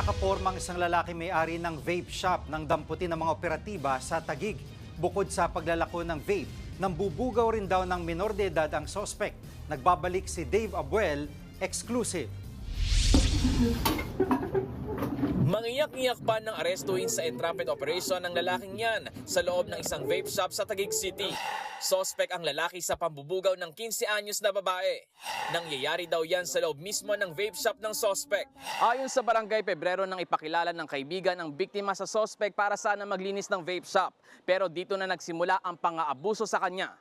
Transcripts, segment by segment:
nakapormang isang lalaki may-ari ng vape shop ng damputin ng mga operatiba sa Tagig. Bukod sa paglalako ng vape, nambubugaw rin daw ng minor de edad ang sospek. Nagbabalik si Dave Abuel, exclusive. Mangiyak-ngiyak pa ng arestuhin sa entrapment operation ng lalaking yan sa loob ng isang vape shop sa Taguig City. Sospek ang lalaki sa pambubugaw ng 15 anyos na babae. Nangyayari daw yan sa loob mismo ng vape shop ng sospek. Ayon sa barangay Pebrero nang ipakilala ng kaibigan ang biktima sa sospek para sana maglinis ng vape shop. Pero dito na nagsimula ang pang-aabuso sa kanya.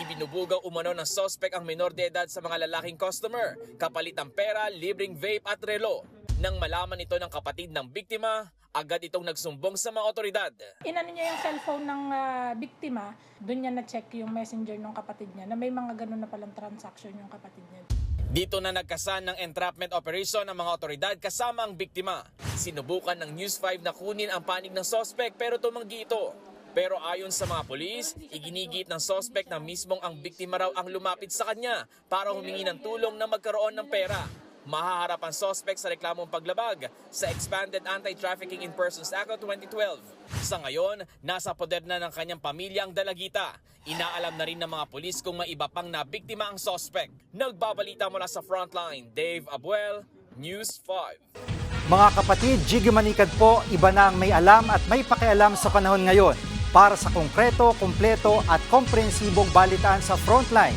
Ibinubugaw umano ng sospek ang minor de edad sa mga lalaking customer, kapalit ng pera, libreng vape at relo. Nang malaman ito ng kapatid ng biktima, agad itong nagsumbong sa mga otoridad. inano niya yung cellphone ng ah, biktima, doon niya na-check yung messenger ng kapatid niya na may mga ganun na palang transaction yung kapatid niya. Dito na nagkasan ng entrapment operation ng mga otoridad kasama ang biktima. Sinubukan ng News 5 na kunin ang panig ng sospek pero tumanggi ito. Pero ayon sa mga polis, iginigit ng sospek na mismong ang biktima raw ang lumapit sa kanya para humingi ng tulong na magkaroon ng pera. Mahaharap ang sospek sa reklamong paglabag sa Expanded Anti-Trafficking in Persons Act of 2012. Sa ngayon, nasa poder na ng kanyang pamilya ang dalagita. Inaalam na rin ng mga polis kung may iba pang nabiktima ang sospek. Nagbabalita mula sa frontline, Dave Abuel, News 5. Mga kapatid, Jiggy Manikad po, iba na ang may alam at may pakialam sa panahon ngayon. Para sa konkreto, kumpleto at komprehensibong balitaan sa Frontline,